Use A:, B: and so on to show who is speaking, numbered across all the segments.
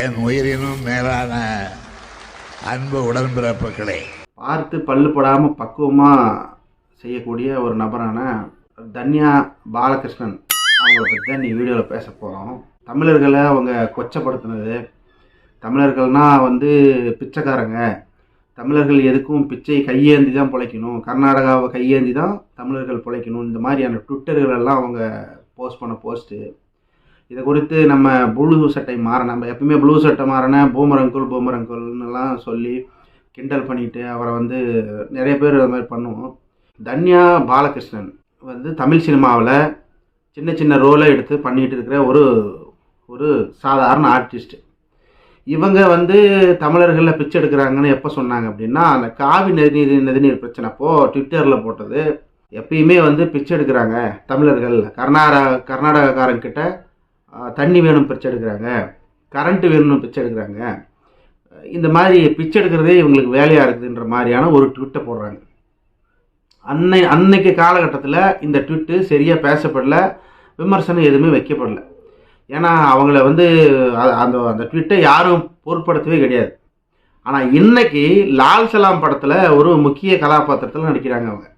A: என் உயிரினும் மேலான அன்பு உடன்பிறப்புகளே.
B: பார்த்து பல்லு படாமல் பக்குவமாக செய்யக்கூடிய ஒரு நபரான தன்யா பாலகிருஷ்ணன். அவங்கள பற்றி தான் நீ வீடியோவில் பேச போகிறோம் தமிழர்களை அவங்க கொச்சப்படுத்தினது. தமிழர்கள்னால் வந்து பிச்சைக்காரங்க. தமிழர்கள் எதுக்கும் பிச்சை கையேந்தி தான் பிழைக்கணும். கர்நாடகாவை கையேந்தி தான் தமிழர்கள் பிழைக்கணும். இந்த மாதிரியான ட்விட்டர்கள் எல்லாம் அவங்க போஸ்ட் பண்ண போஸ்ட்டு. இதை குறித்து நம்ம ப்ளூ சட்டை மாற நம்ம எப்பவுமே ப்ளூ சட்டை மாறின பூமரங்குள் பூமரங்குள்னுலாம் சொல்லி கிண்டல் பண்ணிட்டு அவரை வந்து நிறைய பேர் அது மாதிரி பண்ணுவோம். தன்யா பாலகிருஷ்ணன் வந்து தமிழ் சினிமாவில் சின்ன சின்ன ரோலை எடுத்து பண்ணிகிட்டு இருக்கிற ஒரு ஒரு சாதாரண ஆர்டிஸ்ட் இவங்க வந்து தமிழர்களில் பிச்சை எடுக்கிறாங்கன்னு எப்போ சொன்னாங்க அப்படின்னா அந்த காவி நதிநீர் நதிநீர் பிரச்சனை அப்போது ட்விட்டரில் போட்டது. எப்பயுமே வந்து பிச்சை எடுக்கிறாங்க தமிழர்கள். கர்நாடகா கர்நாடகக்காரங்கிட்ட தண்ணி வேணும் பிச்சை எடுக்கிறாங்க. கரண்ட்டு வேணும்னு பிச்சை எடுக்கிறாங்க. இந்த மாதிரி பிச்சை எடுக்கிறதே இவங்களுக்கு வேலையாக இருக்குதுன்ற மாதிரியான ஒரு ட்விட்டை போடுறாங்க. அன்னை அன்னைக்கு காலகட்டத்தில் இந்த ட்விட்டு சரியாக பேசப்படல விமர்சனம் எதுவுமே வைக்கப்படல. ஏன்னா அவங்கள வந்து அந்த அந்த ட்விட்டை யாரும் பொருட்படுத்தவே கிடையாது. ஆனால் இன்னைக்கு லால் சலாம் படத்தில் ஒரு முக்கிய கதாபாத்திரத்தில் நடிக்கிறாங்க அவங்க.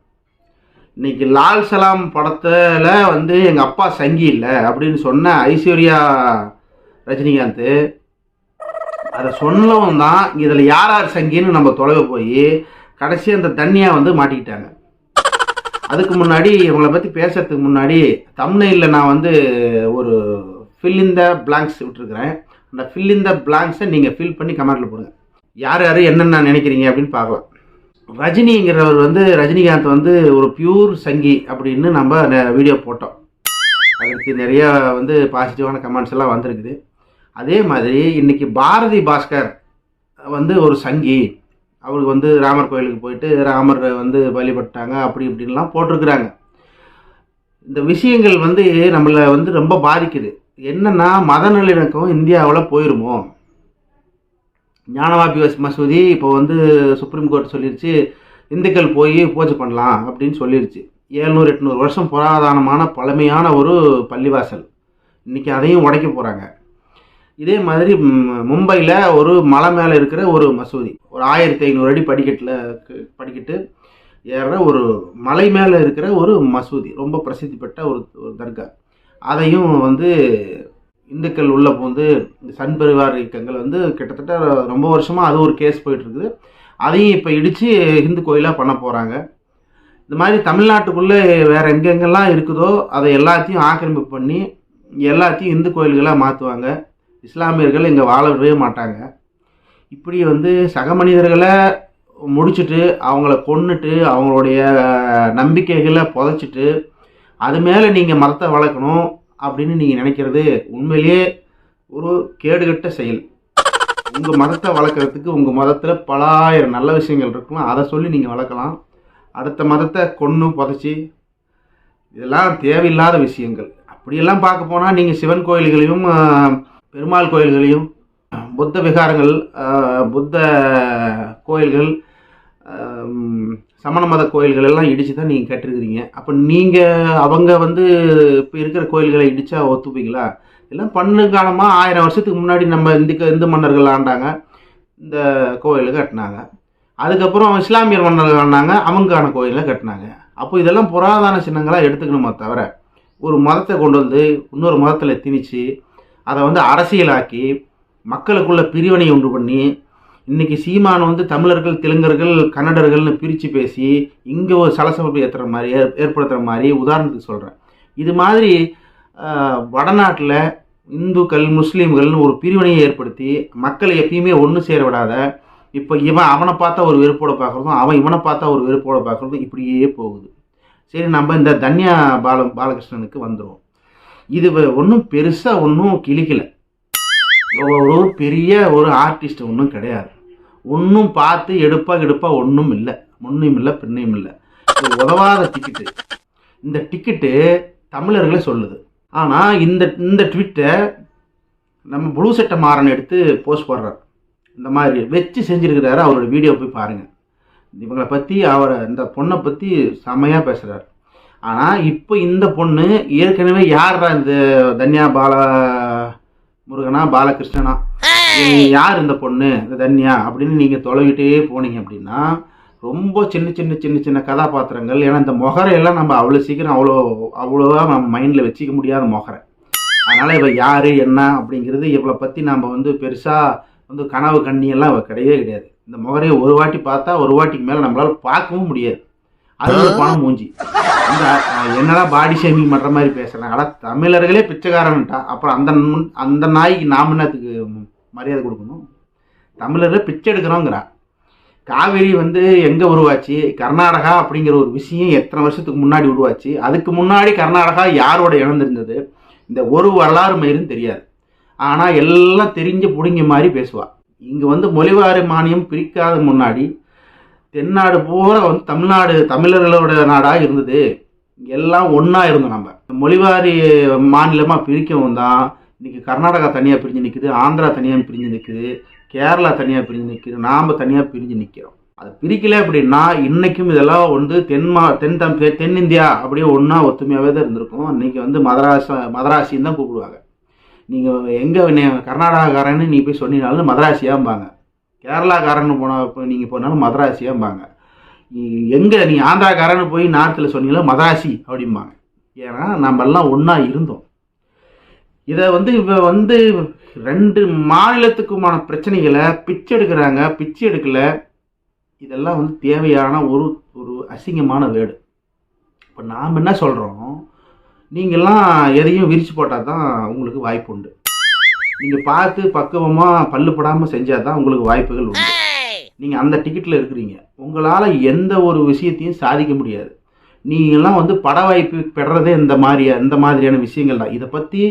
B: இன்னைக்கு லால் சலாம் படத்தில் வந்து எங்கள் அப்பா சங்கி இல்லை அப்படின்னு சொன்ன ஐஸ்வர்யா ரஜினிகாந்த் அதை சொன்னவன் தான் இதில் யார் யார் சங்கின்னு நம்ம தொலைவு போய் கடைசி அந்த தண்ணியா வந்து மாட்டிக்கிட்டாங்க. அதுக்கு முன்னாடி இவங்களை பற்றி பேசுறதுக்கு முன்னாடி தமிழ்நில நான் வந்து ஒரு ஃபில் இன் த பிளாங்க்ஸ் விட்டுருக்குறேன். அந்த ஃபில் இன் த பிளாங்க்ஸை நீங்கள் ஃபில் பண்ணி கமெண்ட்டில் போடுங்க. யார் யார் என்னென்ன நினைக்கிறீங்க அப்படின்னு பார்க்கலாம். ரஜினிங்கிறவர் வந்து ரஜினிகாந்த் வந்து ஒரு பியூர் சங்கி அப்படின்னு நம்ம வீடியோ போட்டோம். அதற்கு நிறையா வந்து பாசிட்டிவான கமெண்ட்ஸ் எல்லாம் வந்திருக்குது. அதே மாதிரி இன்னைக்கு பாரதி பாஸ்கர் வந்து ஒரு சங்கி. அவருக்கு வந்து ராமர் கோயிலுக்கு போயிட்டு ராமர் வந்து வழிபட்டாங்க அப்படி இப்படின்லாம் போட்டிருக்கிறாங்க. இந்த விஷயங்கள் வந்து நம்மளை வந்து ரொம்ப பாதிக்குது. என்னென்னா மத நல்லிணக்கம் இந்தியாவில் போயிருமோ? ஞானவாபி மசூதி இப்போ வந்து சுப்ரீம் கோர்ட் சொல்லிருச்சு இந்துக்கள் போய் பூஜை பண்ணலாம் அப்படின்னு சொல்லிருச்சு. ஏழ்நூறு எட்நூறு வருஷம் புராதனமான பழமையான ஒரு பள்ளிவாசல். இன்றைக்கி அதையும் உடைக்க போகிறாங்க இதே மாதிரி மும்பையில் ஒரு மலை மேலே இருக்கிற ஒரு மசூதி. ஒரு ஆயிரத்தி ஐநூறு அடி படிக்கட்டில் படிக்கட்டு ஏற ஒரு மலை மேலே இருக்கிற ஒரு மசூதி. ரொம்ப பிரசித்தி பெற்ற ஒரு ஒரு தர்கா. அதையும் வந்து இந்துக்கள் உள்ள வந்து இந்த சன் பரிவார் இயக்கங்கள் வந்து கிட்டத்தட்ட ரொம்ப வருஷமாக அது ஒரு கேஸ் போயிட்டுருக்குது. அதையும் இப்போ இடித்து இந்து கோயிலாக பண்ண போகிறாங்க இந்த மாதிரி தமிழ்நாட்டுக்குள்ளே வேறு எங்கெங்கெல்லாம் இருக்குதோ அதை எல்லாத்தையும் ஆக்கிரமிப்பு பண்ணி எல்லாத்தையும் இந்து கோயில்களாக மாற்றுவாங்க இஸ்லாமியர்கள் இங்கே வாழவே மாட்டாங்க. இப்படி வந்து சக மனிதர்களை முடிச்சுட்டு அவங்கள கொன்னுட்டு அவங்களுடைய நம்பிக்கைகளை புதைச்சிட்டு அது மேலே நீங்கள் மதத்தை வளர்க்கணும். அப்படின்னு நீங்கள் நினைக்கிறது உண்மையிலேயே ஒரு கேடுகட்ட செயல். உங்கள் மதத்தை வளர்க்குறதுக்கு உங்கள் மதத்தில் பலாயிரம் நல்ல விஷயங்கள் இருக்கும் அதை சொல்லி நீங்கள் வளர்க்கலாம். அடுத்த மதத்தை கொன்று புதைச்சி இதெல்லாம் தேவையில்லாத விஷயங்கள். அப்படியெல்லாம் பார்க்க போனால் நீங்கள் சிவன் கோயில்களையும் பெருமாள் கோயில்களையும் புத்த விகாரங்கள் புத்த கோயில்கள் சமண மத கோயில்கள் எல்லாம் இடித்து தான் நீங்கள் கட்டிருக்கிறீங்க. அப்போ நீங்கள் அவங்க வந்து இப்போ இருக்கிற கோயில்களை இடித்தா ஒத்துப்பீங்களா? எல்லாம் பண்ணு காலமாக ஆயிரம் வருஷத்துக்கு முன்னாடி நம்ம இந்து இந்து மன்னர்கள் ஆண்டாங்க. இந்த கோயிலை கட்டினாங்க. அதுக்கப்புறம் இஸ்லாமியர் மன்னர்கள் ஆண்டாங்க அவங்கான கோயிலை கட்டினாங்க. அப்போ இதெல்லாம் புராதன சின்னங்களாக எடுத்துக்கணுமா தவிர ஒரு மதத்தை கொண்டு வந்து இன்னொரு மதத்தில் திணிச்சு அதை வந்து அரசியலாக்கி மக்களுக்குள்ள பிரிவினை உண்டு பண்ணி இன்னைக்கு சீமான் வந்து தமிழர்கள் தெலுங்கர்கள் கன்னடர்கள்னு பிரித்து பேசி இங்கே ஒரு சலசலப்பு ஏற்றுற மாதிரி ஏற் ஏற்படுத்துகிற மாதிரி உதாரணத்துக்கு சொல்கிறேன் இது மாதிரி வடநாட்டில் இந்துக்கள் முஸ்லீம்கள்னு ஒரு பிரிவினையை ஏற்படுத்தி மக்களை எப்பயுமே ஒன்று சேர விடாத இப்போ இவன் அவனை பார்த்தா ஒரு வெறுப்போட பார்க்குறதும் அவன் இவனை பார்த்தா ஒரு வெறுப்போட பார்க்குறதும் இப்படியே போகுது. சரி நம்ம இந்த தன்யா பால பாலகிருஷ்ணனுக்கு வந்துடுவோம் இது ஒன்றும் பெருசாக ஒன்றும் கிழிக்கலை. ஒரு பெரிய ஒரு ஆர்டிஸ்ட் ஒன்றும் கிடையாது. ஒன்றும் பார்த்து எடுப்பா எடுப்பா ஒன்றும் இல்லை. முன்னையும் இல்லை பின்னையும் இல்லை. இது உதவாத டிக்கெட்டு இந்த டிக்கெட்டு தமிழர்களே சொல்லுது. ஆனால் இந்த இந்த ட்விட்டை நம்ம ப்ளூ சட்டை மாறன் எடுத்து போஸ்ட் போடுறார். இந்த மாதிரி வச்சு செஞ்சுருக்கிறாரு அவரோட வீடியோ போய் பாருங்கள் இவங்களை பற்றி அவரை இந்த பொண்ணை பற்றி செமையாக பேசுகிறார் ஆனால் இப்போ இந்த பொண்ணு ஏற்கனவே யார்ரா இந்த தன்யா பால முருகனா பாலகிருஷ்ணனா? யார் இந்த பொண்ணு? இந்த தன்யா அப்படின்னு நீங்கள் தொலைவிட்டே போனீங்க அப்படின்னா ரொம்ப சின்ன சின்ன சின்ன சின்ன கதாபாத்திரங்கள் ஏன்னா இந்த முகரையெல்லாம் நம்ம அவ்வளோ சீக்கிரம் அவ்வளோ அவ்வளோவா நம்ம மைண்டில் வச்சுக்க முடியாத முகரை. அதனால் இவ யார் என்ன அப்படிங்கிறது இவளை பற்றி நம்ம வந்து பெருசாக வந்து கனவு கண்ணியெல்லாம் கிடையவே கிடையாது. இந்த முகரையை ஒரு வாட்டி பார்த்தா ஒரு வாட்டிக்கு மேலே நம்மளால் பார்க்கவும் முடியாது. அது ஒரு பணம் மூஞ்சி. இந்த அஹ், என்னடா பாடி ஷேமிங் பண்ணுற மாதிரி பேசுகிறாங்க ஆனால் தமிழர்களே பிச்சைக்காரன்ட்டா அப்புறம் அந்த அந்த நாய்க்கு நாம் என்னத்துக்கு மரியாதை கொடுக்கணும். தமிழர்களே பிச்சை எடுக்கிறோங்கிறா. காவேரி வந்து எங்கே உருவாச்சு? கர்நாடகா அப்படிங்கிற ஒரு விஷயம் எத்தனை வருஷத்துக்கு முன்னாடி உருவாச்சு? அதுக்கு முன்னாடி கர்நாடகா யாரோட இழந்திருந்தது இந்த ஒரு வரலாறு மயிரும் தெரியாது. ஆனால் எல்லாம் தெரிஞ்சு பிடிங்க மாதிரி பேசுவா. இங்கே வந்து மொழிவாரி மானியம் பிரிக்காத முன்னாடி தென்னாடு பூரா வந்து தமிழ்நாடு தமிழர்களோட நாடாக இருந்தது. எல்லாம் ஒன்றா இருந்தோம் நம்ம. இந்த மொழிவாரி மாநிலமாக பிரிக்கவும் தான் இன்றைக்கி கர்நாடகா தனியாக பிரிஞ்சு நிற்குது ஆந்திரா தனியாக பிரிஞ்சு நிற்குது கேரளா தனியாக பிரிஞ்சு நிற்குது நாம் தனியாக பிரிஞ்சு நிற்கிறோம் அது பிரிக்கலை அப்படின்னா இன்றைக்கும் இதெல்லாம் வந்து தென்மா தென் தம் தென்னிந்தியா அப்படியே ஒன்றா ஒத்துமையாகவே தான் இருந்திருக்கும். இன்றைக்கி வந்து மதராச மதராசின்னு தான் கூப்பிடுவாங்க. நீங்கள் எங்கே கர்நாடகாக்காரன்னு நீ போய் சொன்னீங்கனாலும் மதராசியாம்பாங்க. கேரளாக்காரன்னு போன இப்போ நீங்கள் போனாலும் மதராசியாம்பாங்க. எங்கே நீ ஆந்திராக்காரன்னு போய் நார்த்தில் சொன்னீங்களோ மதராசி அப்படிம்பாங்க. ஏன்னா நம்மெல்லாம் ஒன்றா இருந்தோம். இதை வந்து இவ வந்து ரெண்டு மாநிலத்துக்குமான பிரச்சனைகளை பிச்சை எடுக்கிறாங்க பிச்சை எடுக்கல. இதெல்லாம் வந்து தேவையான ஒரு ஒரு அசிங்கமான வேடு. இப்போ நாம் என்ன சொல்கிறோம் நீங்கள்லாம் எதையும் விரிச்சு போட்டால் தான் உங்களுக்கு வாய்ப்பு உண்டு. நீங்கள் பார்த்து பக்குவமாக பல்லுப்படாமல் செஞ்சால் தான் உங்களுக்கு வாய்ப்புகள் உண்டு. நீங்கள் அந்த டிக்கெட்டில் இருக்கிறீங்க. உங்களால் எந்த ஒரு விஷயத்தையும் சாதிக்க முடியாது. நீங்கள்லாம் வந்து பட வாய்ப்பு பெறதே இந்த மாதிரி இந்த மாதிரியான விஷயங்கள் தான். இதை பற்றி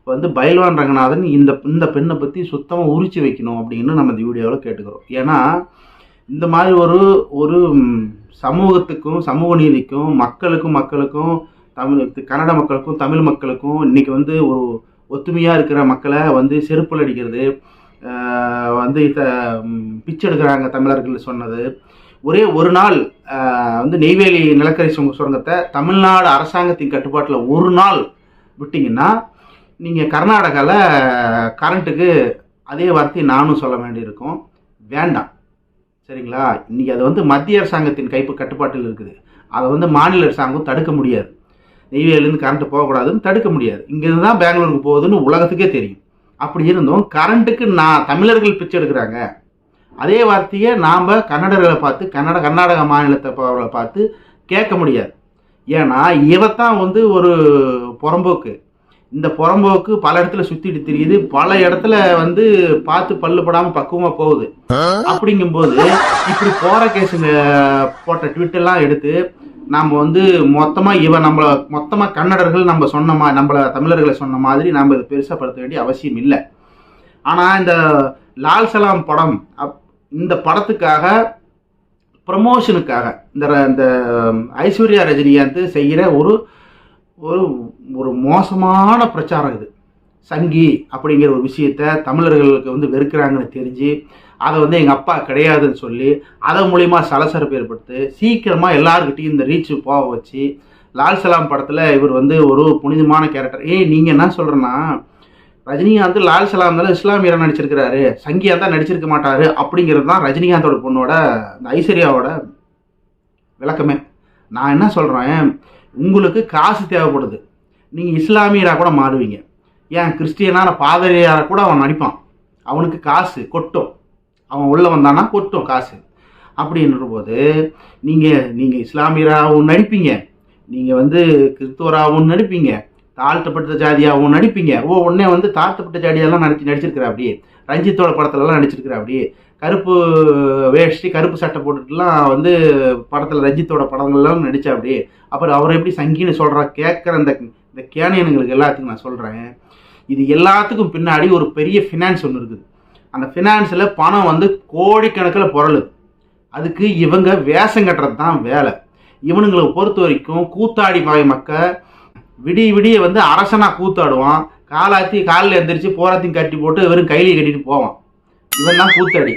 B: இப்போ வந்து பைல்வான் ரங்கநாதன் இந்த இந்த பெண்ணை பற்றி சுத்தமாக உரிச்சு வைக்கணும் அப்படின்னு நம்ம இந்த வீடியோவில் கேட்டுக்கிறோம். ஏன்னா இந்த மாதிரி ஒரு ஒரு சமூகத்துக்கும் சமூக நீதிக்கும் மக்களுக்கும் மக்களுக்கும் தமிழ் கன்னட மக்களுக்கும் தமிழ் மக்களுக்கும் இன்றைக்கி வந்து ஒரு ஒத்துமையாக இருக்கிற மக்களை வந்து செருப்பில் அடிக்கிறது வந்து இத பிச்சை எடுக்கிறாங்க தமிழர்கள் சொன்னது. ஒரே ஒரு நாள் வந்து நெய்வேலி நிலக்கரி சுரங்கத்தை தமிழ்நாடு அரசாங்கத்தின் கட்டுப்பாட்டில் ஒரு நாள் விட்டிங்கன்னா நீங்கள் கர்நாடகாவில் கரண்ட்டுக்கு அதே வார்த்தையை நானும் சொல்ல வேண்டியிருக்கும். வேண்டாம். சரிங்களா? இன்றைக்கி அது வந்து மத்திய அரசாங்கத்தின் கைப்பு கட்டுப்பாட்டில் இருக்குது. அதை வந்து மாநில அரசாங்கம் தடுக்க முடியாது. நெய்வேலிருந்து கரண்ட் போகக்கூடாதுன்னு தடுக்க முடியாது. இங்கேருந்து தான் பெங்களூருக்கு போகுதுன்னு உலகத்துக்கே தெரியும். அப்படி இருந்தும் கரண்ட்டுக்கு நான் தமிழர்கள் பிச்சை எடுக்கிறாங்க. அதே வார்த்தையை நாம் கன்னடர்களை பார்த்து கன்னட கர்நாடக மாநிலத்தை பார்த்து கேட்க முடியாது. ஏன்னா இவத்தான் வந்து ஒரு புறம்போக்கு. இந்த புறம்போக்கு பல இடத்துல சுத்திட்டு தெரியுது. பல இடத்துல வந்து பார்த்து பல்லு படாம பக்குவமா போகுது. அப்படிங்கும்போது இப்படி போற கேஸுங்க போட்ட ட்வீட் எல்லாம் எடுத்து நாம வந்து மொத்தமா இவன் நம்மள மொத்தமா கன்னடர்கள் நம்ம சொன்ன மா நம்மள தமிழர்களை சொன்ன மாதிரி நாம இதை பெருசா படுத்த வேண்டிய அவசியம் இல்லை. ஆனா இந்த லால் சலாம் படம் இந்த படத்துக்காக ப்ரமோஷனுக்காக இந்த ஐஸ்வர்யா ரஜினிகாந்த் செய்கிற ஒரு ஒரு ஒரு மோசமான பிரச்சாரம் இது. சங்கி அப்படிங்கிற ஒரு விஷயத்த தமிழர்களுக்கு வந்து வெறுக்கிறாங்கன்னு தெரிஞ்சு அதை வந்து எங்கள் அப்பா கிடையாதுன்னு சொல்லி அதன் மூலிமா சலசரப்பு ஏற்படுத்து சீக்கிரமாக எல்லாருக்கிட்டையும் இந்த ரீச் போக வச்சு லால் சலாம் படத்தில் இவர் வந்து ஒரு புனிதமான கேரக்டர். ஏய் நீங்கள் என்ன சொல்கிறேன்னா ரஜினிகாந்த் லால் சலாம் தான் இஸ்லாமியராக நடிச்சிருக்கிறாரு சங்கியா தான் நடிச்சிருக்க மாட்டாரு அப்படிங்கிறது தான் ரஜினிகாந்தோட பொண்ணோட இந்த ஐஸ்வர்யாவோட விளக்கமே. நான் என்ன சொல்கிறேன் உங்களுக்கு காசு தேவைப்படுது. நீங்கள் இஸ்லாமியராக கூட மாறுவீங்க. ஏன்? கிறிஸ்டியனான பாதிரியாரை கூட அவன் நடிப்பான். அவனுக்கு காசு கொட்டும். அவன் உள்ளே வந்தானா கொட்டும் காசு. அப்படின்ற போது நீங்கள் நீங்கள் இஸ்லாமியராகவும் நடிப்பீங்க. நீங்கள் வந்து கிறிஸ்துவராகவும் நடிப்பீங்க. தாழ்த்தப்பட்ட ஜாதியாகவும் நடிப்பீங்க. ஓ உடனே வந்து தாழ்த்தப்பட்ட ஜாதியெல்லாம் நடிச்சு நடிச்சிருக்கிற அப்படியே. ரஞ்சித்தோட படத்துலலாம் நடிச்சிருக்கிற அப்படியே. கருப்பு வேஷ்டி கருப்பு சட்டை போட்டுட்டுலாம் வந்து படத்தில் ரஞ்சித்தோட படங்கள்லாம் நடிச்சா அப்படியே. அப்புறம் அவர் எப்படி சங்கின்னு சொல்கிறா கேட்குற இந்த இந்த கேனியனுங்களுக்கு எல்லாத்துக்கும் நான் சொல்கிறேன் இது எல்லாத்துக்கும் பின்னாடி ஒரு பெரிய ஃபினான்ஸ் ஒன்று இருக்குது. அந்த ஃபினான்ஸில் பணம் வந்து கோடிக்கணக்கில் புரளுது அதுக்கு இவங்க வேஷம் கட்டுறது தான் வேலை. இவனுங்களை பொறுத்த வரைக்கும் கூத்தாடி பாய் மக்க விடிய விடிய வந்து அரசனாக கூத்தாடுவான். காலாத்தி காலில் எந்திரிச்சு போராத்தையும் கட்டி போட்டு வெறும் கையில கட்டிட்டு போவான். இவன் தான் கூத்தாடி.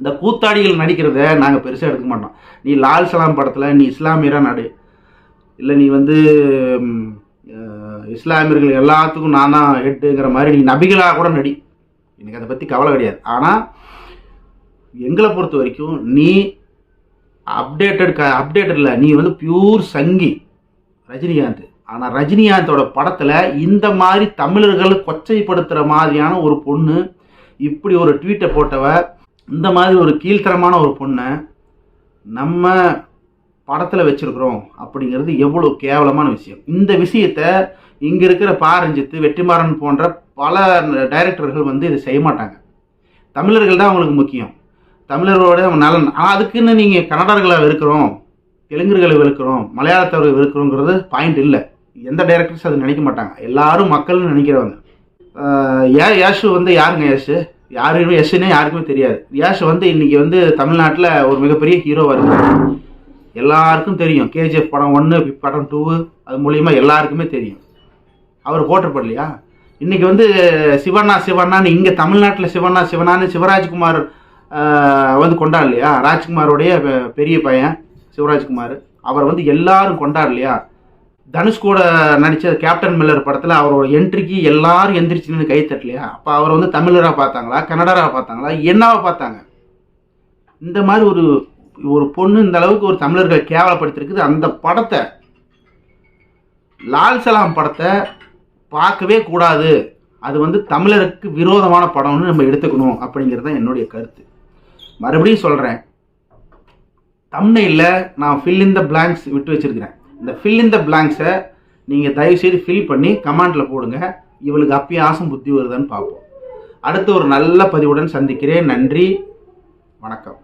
B: இந்த கூத்தாடிகள் நடிக்கிறத நாங்கள் பெருசாக எடுக்க மாட்டோம். நீ லால் சலாம் படத்தில் நீ இஸ்லாமியராக நடு. இல்லை நீ வந்து இஸ்லாமியர்கள் எல்லாத்துக்கும் நான் தான் ஹெட்டுங்கிற மாதிரி நீ நபிகளாக கூட நடி. எனக்கு அதை பற்றி கவலை கிடையாது. ஆனால் எங்களை பொறுத்த வரைக்கும் நீ அப்டேட்டட் க அப்டேட்டட் இல்லை நீ வந்து பியூர் சங்கி ரஜினிகாந்த். ஆனால் ரஜினிகாந்தோட படத்தில் இந்த மாதிரி தமிழர்களை கொச்சைப்படுத்துகிற மாதிரியான ஒரு பொண்ணு இப்படி ஒரு ட்வீட்டை போட்டவ இந்த மாதிரி ஒரு கீழ்த்தரமான ஒரு பொண்ணை நம்ம படத்தில் வச்சுருக்குறோம் அப்படிங்கிறது எவ்வளோ கேவலமான விஷயம். இந்த விஷயத்த இங்கே இருக்கிற பாரஞ்சித்து வெற்றிமாறன் போன்ற பல டைரக்டர்கள் வந்து இதை செய்ய மாட்டாங்க. தமிழர்கள் தான் அவங்களுக்கு முக்கியம். தமிழர்களோட நலன். ஆனால் அதுக்குன்னு நீங்கள் கன்னடர்களை வெறுக்கிறோம் தெலுங்குகளை வெறுக்கிறோம் மலையாளத்தவர்கள் வெறுக்கிறோங்கிறது பாயிண்ட் இல்லை. எந்த டைரக்டர்ஸ் அது நினைக்க மாட்டாங்க. எல்லாரும் மக்கள்னு நினைக்கிறவங்க. ஏன் ஏ யாஷு வந்து யாருங்க யாஷு? யாருமே யஷுன்னே யாருக்குமே தெரியாது. யாஷ் வந்து இன்னைக்கு வந்து தமிழ்நாட்டில் ஒரு மிகப்பெரிய ஹீரோவாக இருக்காரு. எல்லாருக்கும் தெரியும். கேஜிஎஃப் படம் ஒன்று படம் டூ அது மூலியமாக எல்லாருக்குமே தெரியும். அவர் போட்டப்படலையா இன்றைக்கி வந்து சிவண்ணா சிவண்ணான்னு இங்கே தமிழ்நாட்டில் சிவண்ணா சிவனான்னு சிவராஜ்குமார் வந்து கொண்டாடலையா? ராஜ்குமாரோடைய பெரிய பையன் சிவராஜ்குமார். அவர் வந்து எல்லாரும் கொண்டாடலையா? தனுஷ் கூட நடித்த கேப்டன் மில்லர் படத்தில் அவரோட என்ட்ரிக்கு எல்லாரும் எந்திரிச்சு நின்று கை தட்டலையா? அப்போ அவரை வந்து தமிழராக பார்த்தாங்களா? கன்னடராக பார்த்தாங்களா? என்னவா பார்த்தாங்க? இந்த மாதிரி ஒரு ஒரு பொண்ணு இந்த அளவுக்கு ஒரு தமிழர்களை கேவலப்படுத்திருக்குது. அந்த படத்தை லால் சலாம் படத்தை பார்க்கவே கூடாது. அது வந்து தமிழருக்கு விரோதமான படம்னு நம்ம எடுத்துக்கணும் அப்படிங்கிறது தான் என்னுடைய கருத்து. மறுபடியும் சொல்கிறேன் தமிழில் நான் ஃபில் இன் த பிளாங்க்ஸ் விட்டு வச்சுருக்கிறேன். இந்த ஃபில் இன் த பிளாங்க்ஸை நீங்கள் தயவுசெய்து ஃபில் பண்ணி கமெண்ட்டில் போடுங்க. இவளுக்கு அப்பயும் ஆசம் புத்தி வருதான்னு பார்ப்போம். அடுத்து ஒரு நல்ல பதிவுடன் சந்திக்கிறேன். நன்றி. வணக்கம்.